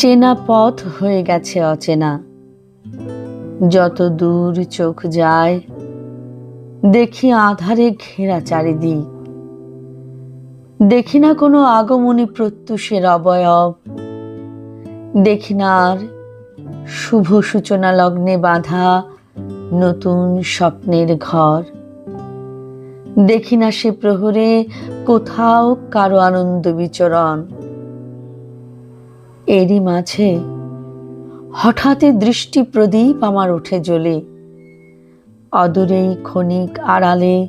চেনা পথ হয়ে গেছে অচেনা। যত দূর চোখ যায়, দেখি আধারে ঘেরা চারিদিক। দেখি না কোনো আগমনী প্রত্যুষের অবয়ব। দেখি না আর শুভ সূচনা লগ্নে বাঁধা নতুন স্বপ্নের ঘর। দেখি না সে প্রহরে কোথাও কারও আনন্দ বিচরণ। এরই মাঝে হঠাৎই দৃষ্টি প্রদীপ আমার উঠে জ্বলে। অদূরেই ক্ষণিক আড়ালে,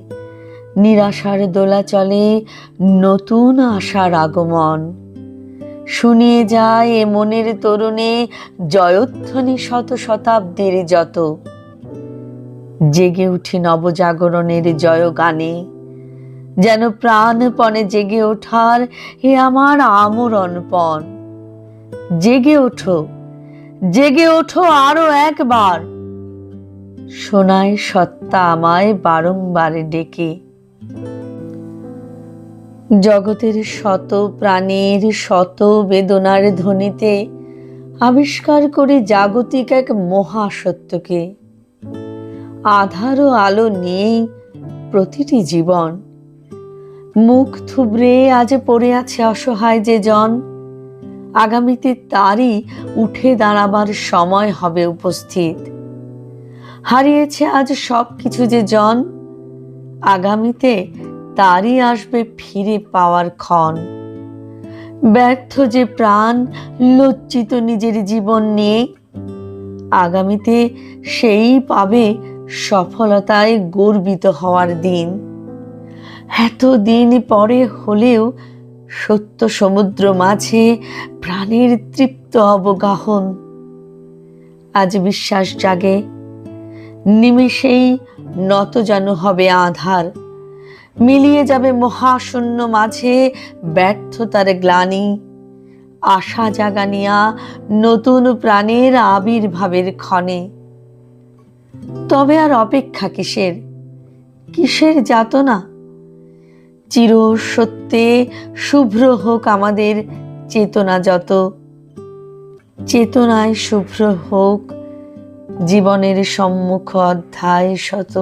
নিরাশার দোলা চলে নতুন আশার আগমন। শুনিয়ে যায় এ মনের তরুণে জয়ধ্বনি শত শতাব্দীর যত। জেগে উঠি নবজাগরণের জয় গানে যেন প্রাণপণে জেগে ওঠার হে আমার আমরণপণ জেগে ওঠো জেগে ওঠো আরও একবার। শোনায় সত্তা আমায় বারংবার ডেকে। জগতের শত প্রাণীর শত বেদনার ধ্বনিতে আবিষ্কার করে জাগতিক এক মহাসত্যকে। আধার ও আলো নিয়েই প্রতিটি জীবন। মুখ থুবড়ে আজ পড়ে আছে অসহায় যে জন। আগামীতে তারই উঠে দাঁড়াবার সময় হবে উপস্থিত। হারিয়েছে আজ সব কিছু যে জন, আগামীতে তারই আসবে ফিরে পাওয়ার ক্ষণ। ব্যর্থ যে প্রাণ, লজ্জিত নিজের জীবন নিয়ে, আগামীতে সেই পাবে সফলতায় গর্বিত হওয়ার দিন। এত দিন পরে হলেও সত্য সমুদ্র মাঝে প্রাণের তৃপ্ত অবগাহন। আজ বিশ্বাস জাগে, নিমেষেই নত যেন হবে আধার। মিলিয়ে যাবে মহাশূন্য মাঝে ব্যর্থতার গ্লানি। আশা জাগানিয়া নতুন প্রাণের আবির্ভাবের ক্ষণে। তবে আর অপেক্ষা কিসের? কিসের যাতনা? চির সত্যে শুভ্র হোক আমাদের চেতনা যত। চেতনায় শুভ্র হোক জীবনের সম্মুখ অধ্যায় শত।